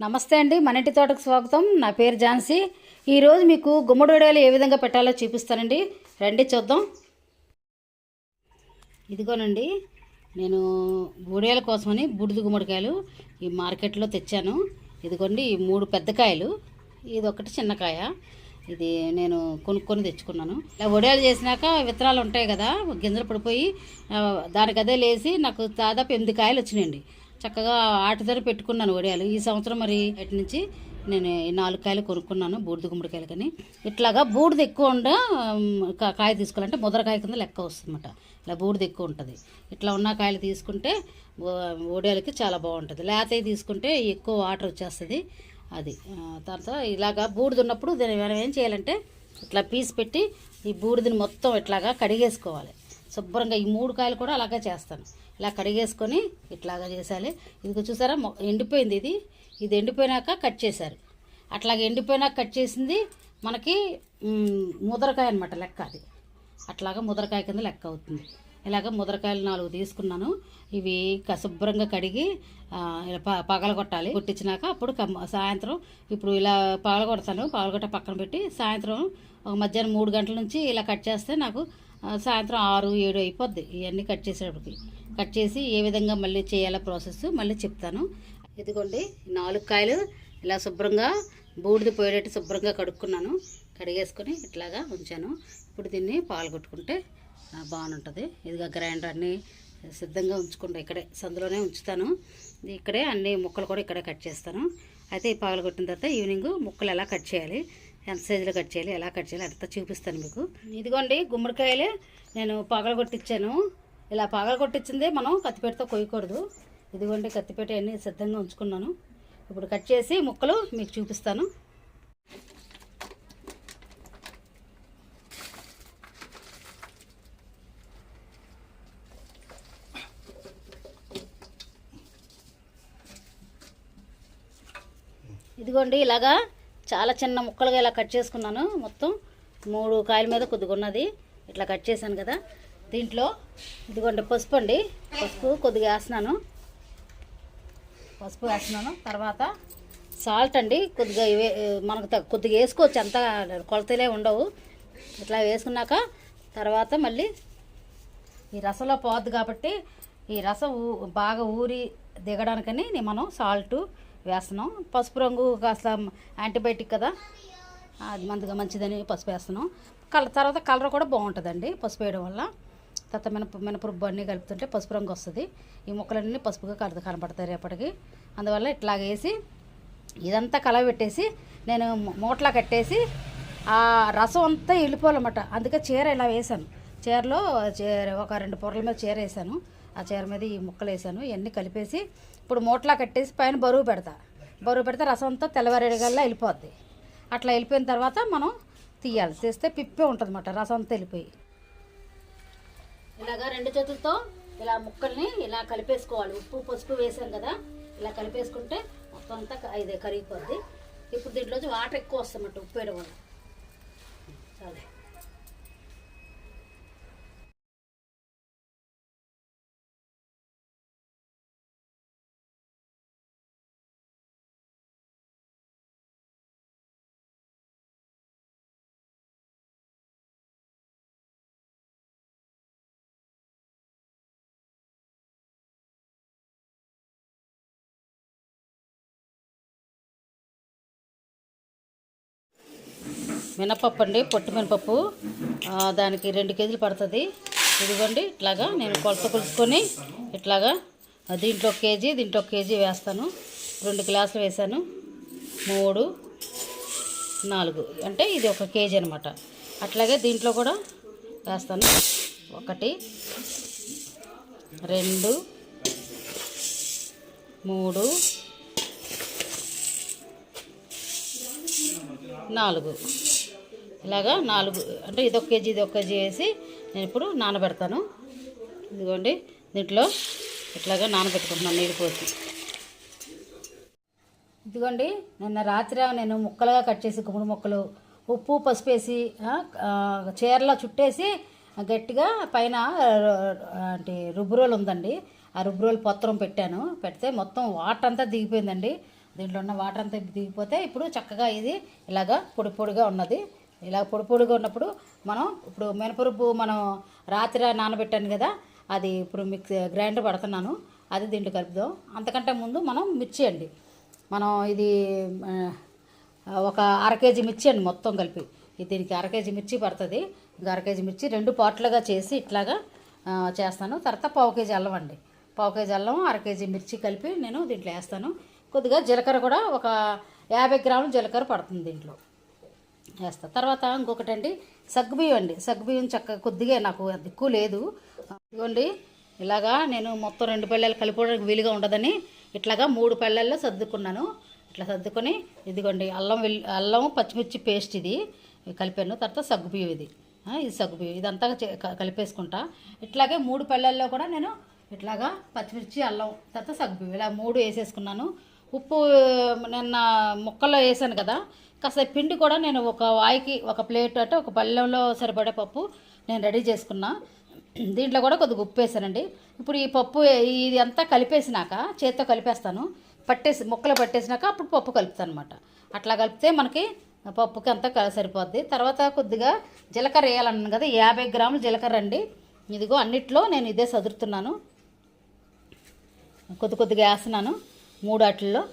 నమస్తే అండి మన ఇంటి తోటకు స్వాగతం. నా పేరు ఝాన్సీ. ఈరోజు మీకు గుమ్మడి వడియాలు ఏ విధంగా పెట్టాలో చూపిస్తానండి. రండి చూద్దాం. ఇదిగోనండి నేను వడియాల కోసమని బూడిద గుమ్మడికాయలు ఈ మార్కెట్లో తెచ్చాను. ఇదిగోండి ఈ మూడు పెద్ద కాయలు. ఇది ఒకటి చిన్న కాయ. ఇది నేను కొనుక్కొని తెచ్చుకున్నాను. ఇలా వడియాలు చేసినాక విత్తనాలు ఉంటాయి కదా గింజలు పడిపోయి దానికి అదే లేసి నాకు దాదాపు ఎనిమిది కాయలు వచ్చినాయండి. చక్కగా ఆటితో పెట్టుకున్నాను వడియాలు ఈ సంవత్సరం మరి ఎటు నుంచి నేను ఈ నాలుగు కాయలు కొనుక్కున్నాను బూడిద గుమ్మడికాయలు కానీ. ఇట్లాగా బూడిద ఎక్కువ ఉండ కాయ తీసుకోవాలంటే ముదరకాయ కింద లెక్క వస్తుందన్నమాట. ఇలా బూడిద ఎక్కువ ఉంటుంది. ఇట్లా ఉన్న కాయలు తీసుకుంటే ఓ- వడియాలకి చాలా బాగుంటుంది. లేతవి తీసుకుంటే ఎక్కువ వాటర్ వచ్చేస్తుంది అది. తర్వాత ఇలాగా బూడిద ఉన్నప్పుడు దీన్ని మనం ఏం చేయాలంటే ఇట్లా పీస్ పెట్టి ఈ బూడిదని మొత్తం ఇట్లాగా కడిగేసుకోవాలి. శుభ్రంగా ఈ మూడు కాయలు కూడా అలాగే చేస్తాను. ఇలా కడిగేసుకొని ఇట్లాగా చేసాలి ఇది చూసారా ఎండిపోయింది ఇది. ఇది ఎండిపోయినాక కట్ చేశారు. అట్లాగే ఎండిపోయినాక కట్ చేసింది మనకి ముదరకాయ అనమాట లెక్క అది. అట్లాగా ముదరకాయ కింద లెక్క అవుతుంది. ఇలాగ ముదరకాయలు నాలుగు తీసుకున్నాను. ఇవి శుభ్రంగా కడిగి ఇలా ప పగలగొట్టాలి. కొట్టించినాక అప్పుడు సాయంత్రం ఇప్పుడు ఇలా పగలగొడతాను. పగలగొట్ట పక్కన పెట్టి సాయంత్రం ఒక మధ్యాహ్నం మూడు గంటల నుంచి ఇలా కట్ చేస్తే నాకు సాయంత్రం ఆరు ఏడు అయిపోద్ది. ఇవన్నీ కట్ చేసేటప్పటికి. కట్ చేసి ఏ విధంగా మళ్ళీ చేయాలో ప్రాసెస్ మళ్ళీ చెప్తాను. ఇదిగోండి నాలుగు కాయలు ఇలా శుభ్రంగా బూడిద పోయేటట్టు శుభ్రంగా కడుక్కున్నాను. కడిగేసుకొని ఇట్లాగా ఉంచాను. ఇప్పుడు దీన్ని పాలు కొట్టుకుంటే బాగుంటుంది. ఇదిగా గ్రైండర్ అన్నీ సిద్ధంగా ఉంచుకుంటా ఇక్కడే. సందులోనే ఉంచుతాను. ఇక్కడే అన్ని ముక్కలు కూడా ఇక్కడే కట్ చేస్తాను. అయితే ఈ పాలు కొట్టిన తర్వాత ఈవినింగ్ ముక్కలు ఎలా కట్ చేయాలి? ఎంత సైజులో కట్ చేయాలి ఎలా కట్ చేయాలి అంతా చూపిస్తాను మీకు. ఇదిగోండి గుమ్మడికాయలే నేను పగలగొట్టించాను ఇలా పగలకొట్టించిందే మనం కత్తిపేటతో కొయ్యకూడదు. ఇదిగోండి కత్తిపేట అన్నీ సిద్ధంగా ఉంచుకున్నాను. ఇప్పుడు కట్ చేసి ముక్కలు మీకు చూపిస్తాను. ఇదిగోండి ఇలాగా చాలా చిన్న ముక్కలుగా ఇలా కట్ చేసుకున్నాను. మొత్తం మూడు కాయల మీద కొద్దిగా ఉన్నది ఇట్లా కట్ చేశాను కదా. దీంట్లో ఇదిగోండి పసుపు అండి. పసుపు కొద్దిగా వేస్తున్నాను. పసుపు వేస్తున్నాను. తర్వాత సాల్ట్ అండి. కొద్దిగా ఇవే మనకు కొద్దిగా వేసుకోవచ్చు. అంత కొలతలే ఉండవు. ఇట్లా వేసుకున్నాక తర్వాత మళ్ళీ ఈ రసంలో పోద్ది కాబట్టి ఈ రసం బాగా ఊరి దిగడానికని మనం సాల్టు వేస్తున్నాం. పసుపు రంగు కాస్త యాంటీబయాటిక్ కదా. అది మందుగా మంచిదని పసుపు వేస్తున్నాం. కలర్ తర్వాత కలర్ కూడా బాగుంటుందండి పసుపు వేయడం వల్ల. తర్వాత మినప మినపరుబ్బు అన్నీ కలుపుతుంటే పసుపు రంగు వస్తుంది. ఈ ముక్కలన్నీ పసుపుగా కల కనపడతాయి రేపటికి. అందువల్ల ఇట్లాగేసి ఇదంతా కలబెట్టేసి నేను మూటలా కట్టేసి ఆ రసం అంతా వెళ్ళిపోవాలన్నమాట. అందుకే చీర ఇలా వేసాను చీరలో చీర ఒక రెండు పొరల మీద చీర వేసాను ఆ చీర మీద ఈ ముక్కలు వేసాను ఇవన్నీ కలిపేసి ఇప్పుడు మూటలా కట్టేసి పైన బరువు పెడతా. బరువు పెడితే రసం అంతా తెల్లవారేడుగల్లా వెళ్ళిపోద్ది. అట్లా వెళ్ళిపోయిన తర్వాత మనం తీయాలి. తీస్తే పిప్పే ఉంటుంది అన్నమాట రసం అంతా వెళ్ళిపోయి. ఇలాగా రెండు చేతులతో ఇలా ముక్కల్ని ఇలా కలిపేసుకోవాలి. ఉప్పు పసుపు వేసాం కదా ఇలా కలిపేసుకుంటే మొత్తం అంతా క- ఇది కరిగిపోద్ది. ఇప్పుడు దీంట్లోంచి వాటర్ ఎక్కువ వస్తామట ఉప్పు వేయడం వల్ల. చాలు. మినపప్పు అండి పొట్టు మినపప్పు. దానికి రెండు కేజీలు పడుతుంది. ఇదిగోండి ఇట్లాగా నేను కొలత కొలుసుకొని ఇట్లాగా దీంట్లో ఒక కేజీ దీంట్లో ఒక కేజీ వేస్తాను. రెండు గ్లాసులు వేసాను మూడు నాలుగు. అంటే ఇది ఒక కేజీ అనమాట అట్లాగే దీంట్లో కూడా వేస్తాను. ఒకటి రెండు మూడు నాలుగు. ఇలాగా నాలుగు అంటే ఇదొక కేజీ ఇది ఒక కేజీ వేసి నేను ఇప్పుడు నానబెడతాను. ఇదిగోండి దీంట్లో ఇట్లాగా నానబెట్టుకుంటున్నాను నీళ్ళు పోసి. ఇదిగోండి నిన్న రాత్రి నేను ముక్కలుగా కట్ చేసి గుమ్మడి ముక్కలు ఉప్పు పసుపు వేసి చీరలో చుట్టేసి గట్టిగా పైన అంటే రుబ్బురోలు ఉందండి. ఆ రుబ్బురోలు పత్రం పెట్టాను. పెడితే మొత్తం వాటర్ అంతా దిగిపోయిందండి. దీంట్లో ఉన్న వాటర్ అంతా దిగిపోతే ఇప్పుడు చక్కగా ఇది ఇలాగా పొడి పొడిగా ఉన్నది. ఇలా పొడి పొడిగా ఉన్నప్పుడు మనం ఇప్పుడు మినపరుపు మనం రాత్రి నానబెట్టాను కదా అది ఇప్పుడు మిక్స్ గ్రైండర్ పడుతున్నాను అది దీంట్లో కలుపుదాం. అంతకంటే ముందు మనం మిర్చి అండి మనం ఇది ఒక అర కేజీ మిర్చి అండి మొత్తం కలిపి. దీనికి అర కేజీ మిర్చి పడుతుంది. ఇంకా అర కేజీ మిర్చి రెండు పాట్లుగా చేసి ఇట్లాగా చేస్తాను. తర్వాత పావు కేజీ అల్లం అండి. పావు కేజీ అల్లం అర కేజీ మిర్చి కలిపి నేను దీంట్లో వేస్తాను. కొద్దిగా జీలకర్ర కూడా ఒక యాభై గ్రాములు జీలకర్ర పడుతుంది దీంట్లో. వేస్తా తర్వాత ఇంకొకటి అండి సగ్గుబియ్యం అండి. సగ్గుబియ్యం చక్కగా కొద్దిగా నాకు దిక్కు ఎక్కువ లేదు. ఇదిగోండి ఇలాగా నేను మొత్తం రెండు పళ్ళెలు కలిపోవడానికి వీలుగా ఉండదని ఇట్లాగా మూడు పళ్ళెల్లో సర్దుకున్నాను. ఇట్లా సర్దుకొని ఇదిగోండి అల్లం వెల్లి అల్లం పచ్చిమిర్చి పేస్ట్ ఇది కలిపాను. తర్వాత సగ్గుబియ్యం ఇది. ఇది సగ్గుబియ్యం. ఇదంతా క- కలిపేసుకుంటా. ఇట్లాగే మూడు పళ్ళెల్లో కూడా నేను ఇట్లాగా పచ్చిమిర్చి అల్లం తర్వాత సగ్గుబియ్యం ఇలా మూడు వేసేసుకున్నాను. ఉప్పు నిన్న ముక్కల్లో వేసాను కదా కాస్త పిండి కూడా నేను ఒక వాయికి ఒక ప్లేట్ అంటే ఒక పళ్ళెంలో సరిపడే పప్పు నేను రెడీ చేసుకున్నా. దీంట్లో కూడా కొద్దిగా ఉప్పు వేసానండి. ఇప్పుడు ఈ పప్పు ఇది అంతా కలిపేసినాక చేత్తో కలిపేస్తాను. పట్టేసి ముక్కలు పట్టేసినాక అప్పుడు పప్పు కలుపుతాను అనమాట అట్లా కలిపితే మనకి పప్పుకి అంతా క- సరిపోద్ది. తర్వాత కొద్దిగా జీలకర్ర వేయాలన్నాను కదా యాభై గ్రాములు జీలకర్ర అండి. ఇదిగో అన్నిట్లో నేను ఇదే సదురుతున్నాను. కొద్ది కొద్దిగా వేస్తున్నాను మూడు వాటిల్లో.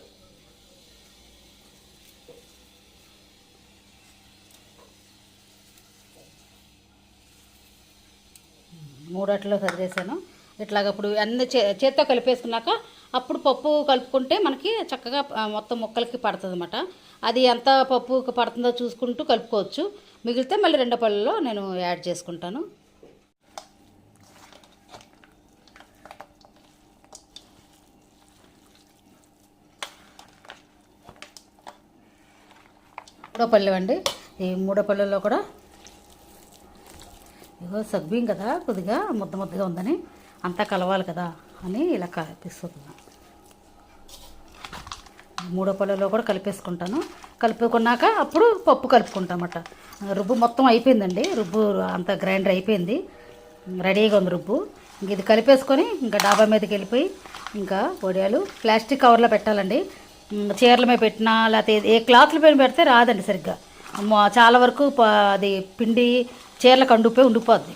మూడట్లో సరిచేసాను ఇట్లాగప్పుడు అన్ని చే చేత్తో కలిపేసుకున్నాక అప్పుడు పప్పు కలుపుకుంటే మనకి చక్కగా మొత్తం ముక్కలకి పడుతుంది అనమాట అది ఎంత పప్పు పడుతుందో చూసుకుంటూ కలుపుకోవచ్చు. మిగిలితే మళ్ళీ రెండో పళ్ళలో నేను యాడ్ చేసుకుంటాను. మూడో పళ్ళు అండి ఈ మూడో పళ్ళలో కూడా ఇగో కదా కొద్దిగా ముద్ద ముద్దగా ఉందని. అంతా కలవాలి కదా అని ఇలా కలిపిస్తున్నా మూడో పళ్ళలో కూడా కలిపేసుకుంటాను. కలుపుకున్నాక అప్పుడు పప్పు కలుపుకుంటామట రుబ్బు మొత్తం అయిపోయిందండి. రుబ్బు అంత గ్రైండర్ అయిపోయింది. రెడీగా ఉంది రుబ్బు. ఇంక ఇది కలిపేసుకొని ఇంకా డాబా మీదకి వెళ్ళిపోయి ఇంకా వడియాలు ప్లాస్టిక్ కవర్లో పెట్టాలండి. చీరల మీద పెట్టినా లేకపోతే ఏ క్లాత్ల మీద పెడితే రాదండి సరిగ్గా. చాలా వరకు ప- అది పిండి చీరలకు అండుపోయి ఉండిపోద్ది.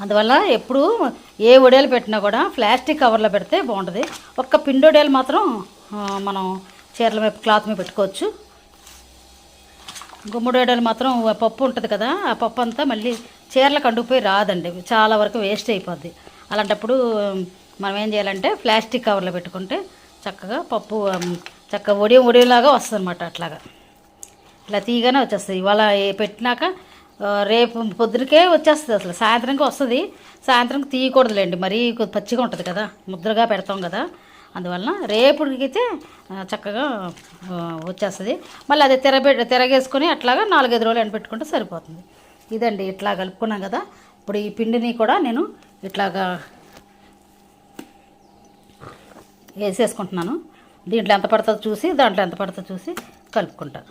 అందువల్ల ఎప్పుడు ఏ వడియాలు పెట్టినా కూడా ప్లాస్టిక్ కవర్లో పెడితే బాగుంటుంది. ఒక్క పిండి మాత్రం మనం చీరల మీద క్లాత్ మీద పెట్టుకోవచ్చు. గుమ్మడి మాత్రం పప్పు ఉంటుంది కదా ఆ పప్పు అంతా మళ్ళీ చీరలకు అండుకుపోయి రాదండి. చాలా వరకు వేస్ట్ అయిపోద్ది. అలాంటప్పుడు మనం ఏం చేయాలంటే ప్లాస్టిక్ కవర్లో పెట్టుకుంటే చక్కగా పప్పు చక్కగా ఒడియం ఒడియంలాగా వస్తుంది అనమాట అట్లాగా. ఇలా తీయగానే వచ్చేస్తుంది. ఇవాళ పెట్టినాక రేపు పొద్దునకే వచ్చేస్తుంది అసలు. సాయంత్రంకి వస్తుంది. సాయంత్రంకి తీయకూడదులేండి. మరీ పచ్చిగా ఉంటుంది కదా. ముద్రగా పెడతాం కదా. అందువలన రేపుడికైతే చక్కగా వచ్చేస్తుంది. మళ్ళీ అది తెరబె తిరగేసుకొని అట్లాగా నాలుగైదు రోజులు ఎండబెట్టుకుంటే సరిపోతుంది. ఇదండి ఇట్లా కలుపుకున్నాం కదా. ఇప్పుడు ఈ పిండిని కూడా నేను ఇట్లాగా వేసేసుకుంటున్నాను. దీంట్లో ఎంత పడుతుందో చూసి దాంట్లో ఎంత పడుతుందో చూసి కలుపుకుంటా.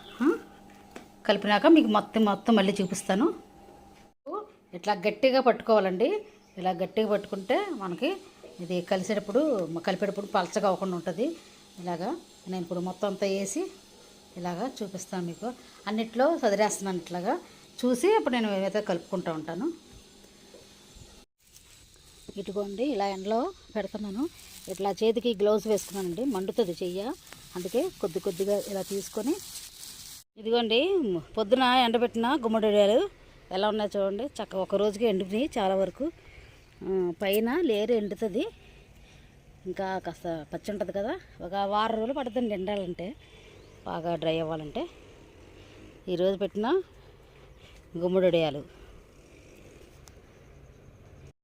కలిపినాక మీకు మొత్తం మొత్తం మళ్ళీ చూపిస్తాను. ఇట్లా గట్టిగా పట్టుకోవాలండి. ఇలా గట్టిగా పట్టుకుంటే మనకి ఇది కలిసేటప్పుడు కలిపేటప్పుడు పలచగా అవ్వకుండా ఉంటుంది. ఇలాగా నేను ఇప్పుడు మొత్తం అంతా వేసి ఇలాగా చూపిస్తాను మీకు. అన్నిట్లో సదిరేస్తున్నాను ఇట్లాగా. చూసి అప్పుడు నేను ఏదైతే కలుపుకుంటూ ఉంటాను. ఇటుకోండి ఇలా ఎండలో పెడుతున్నాను. ఇట్లా చేతికి గ్లౌజ్ వేసుకున్నానండి. మండుతుంది చెయ్య. అందుకే కొద్ది కొద్దిగా ఇలా తీసుకొని ఇదిగోండి పొద్దున ఎండబెట్టిన గుమ్మడియాలు ఎలా ఉన్నాయో చూడండి. చక్క ఒక రోజుకి ఎండుకుని చాలా వరకు. పైన లేరు ఎండుతుంది. ఇంకా కాస్త పచ్చి ఉంటుంది కదా. ఒక వారం రోజులు పడుతుంది ఎండాలంటే. బాగా డ్రై అవ్వాలంటే. ఈరోజు పెట్టిన గుమ్మడియాలు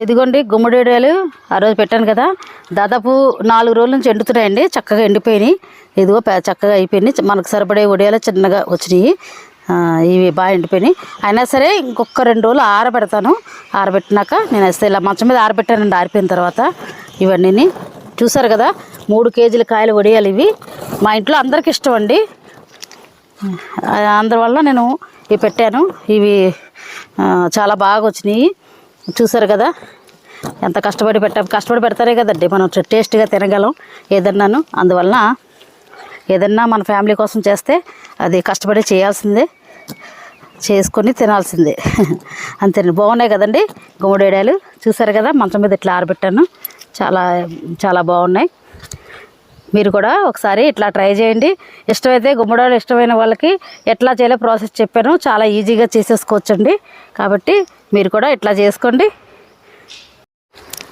ఇదిగోండి గుమ్మడిడేలు వడియాలు ఆ రోజు పెట్టాను కదా. దాదాపు నాలుగు రోజుల నుంచి ఎండుతున్నాయండి. చక్కగా ఎండిపోయినాయి. ఇదిగో చక్కగా అయిపోయినాయి. మనకు సరిపడే వడియాలు చిన్నగా వచ్చినాయి. ఇవి బాగా ఎండిపోయినాయి. అయినా సరే ఇంకొక రెండు రోజులు ఆరబెడతాను. ఆరబెట్టినాక నేను వేస్తే ఇలా మంచం మీద ఆరబెట్టానండి. ఆరిపోయిన తర్వాత ఇవన్నీ చూసారు కదా మూడు కేజీల కాయలు వడియాలు ఇవి. మా ఇంట్లో అందరికి ఇష్టం అండి. అందువల్ల నేను ఇవి పెట్టాను. ఇవి చాలా బాగా వచ్చినాయి. చూసారు కదా? ఎంత కష్టపడి పెట్ట కష్టపడి పెడతారే కదండి. మనం టేస్ట్గా తినగలం ఏదన్నాను. అందువలన ఏదన్నా మన ఫ్యామిలీ కోసం చేస్తే అది కష్టపడి చేయాల్సిందే. చేసుకొని తినాల్సిందే. అంతేనండి. బాగున్నాయి కదండి గుమ్మడేడాలు చూసారు కదా? మంచం మీద ఇట్లా ఆరబెట్టాను. చాలా చాలా బాగున్నాయి. మీరు కూడా ఒకసారి ఇట్లా ట్రై చేయండి. ఇష్టమైతే గుమ్మడాలు ఇష్టమైన వాళ్ళకి ఎట్లా చేయాలో ప్రాసెస్ చెప్పాను. చాలా ఈజీగా చేసేసుకోవచ్చండి. కాబట్టి మీరు కూడా ఇట్లా చేసుకోండి.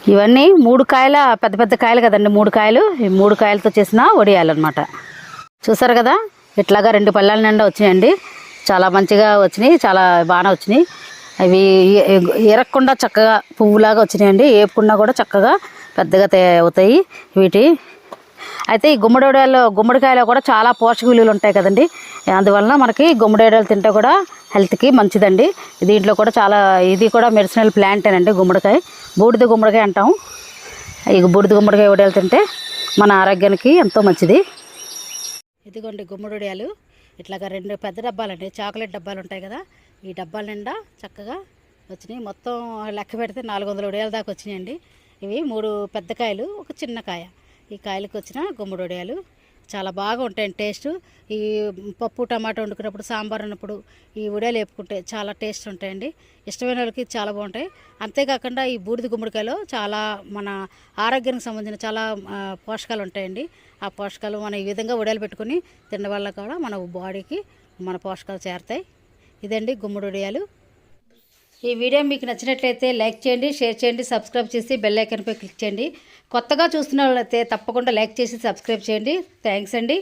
ఇవన్నీ మూడు కాయల పెద్ద పెద్ద కాయలు కదండి మూడు కాయలు. ఈ మూడు కాయలతో చేసిన వడియాలన్నమాట. చూసారు కదా? ఇట్లాగా రెండు పళ్ళాల నిండా వచ్చినాయండి చాలా మంచిగా వచ్చినాయి చాలా బాగానే వచ్చినాయి. అవి ఎరక్కుండా చక్కగా పువ్వులాగా వచ్చినాయండి. ఏపుకుండా కూడా చక్కగా పెద్దగా అవుతాయి వీటి. అయితే ఈ గుమ్మడికాయలో గుమ్మడికాయలో కూడా చాలా పోషక విలువలు ఉంటాయి కదండి. అందువలన మనకి గుమ్మడికాయలు తింటే కూడా హెల్త్కి మంచిదండి. దీంట్లో కూడా చాలా ఇది కూడా మెడిసినల్ ప్లాంటేనండి గుమ్మడికాయ. బూడిద గుమ్మడికాయ అంటాం. ఈ బూడిద గుమ్మడికాయ వడియాలు తింటే మన ఆరోగ్యానికి ఎంతో మంచిది. ఇదిగోండి గుమ్మడి వడియాలు ఇట్లాగా రెండు పెద్ద డబ్బాలండి. చాక్లెట్ డబ్బాలు ఉంటాయి కదా ఈ డబ్బాల నిండా చక్కగా వచ్చినాయి. మొత్తం లెక్క పెడితే నాలుగు వందల వడియాల దాకా వచ్చినాయండి. ఇవి మూడు పెద్ద కాయలు ఒక చిన్న కాయ. ఈ కాయలకు వచ్చిన గుమ్మడి వడియాలు చాలా బాగా ఉంటాయండి టేస్ట్. ఈ పప్పు టమాటా వండుకున్నప్పుడు సాంబార్ ఉన్నప్పుడు ఈ ఉడియాలు వేపుకుంటే చాలా టేస్ట్ ఉంటాయండి. ఇష్టమైన వాళ్ళకి చాలా బాగుంటాయి. అంతేకాకుండా ఈ బూడిద గుమ్మడికాయలో చాలా మన ఆరోగ్యానికి సంబంధించిన చాలా పోషకాలు ఉంటాయండి. ఆ పోషకాలు మనం ఈ విధంగా ఉడేలు పెట్టుకుని తినడం వల్ల కూడా మన బాడీకి మన పోషకాలు చేరుతాయి. ఇదండి గుమ్మడి ఉడియాలు ఈ వీడియో మీకు నచ్చినట్లయితే లైక్ చేయండి షేర్ చేయండి సబ్స్క్రైబ్ చేసి బెల్ ఐకన్పై క్లిక్ చేయండి. కొత్తగా చూస్తున్న వాళ్ళైతే తప్పకుండా లైక్ చేసి సబ్స్క్రైబ్ చేయండి. థ్యాంక్స్ అండి.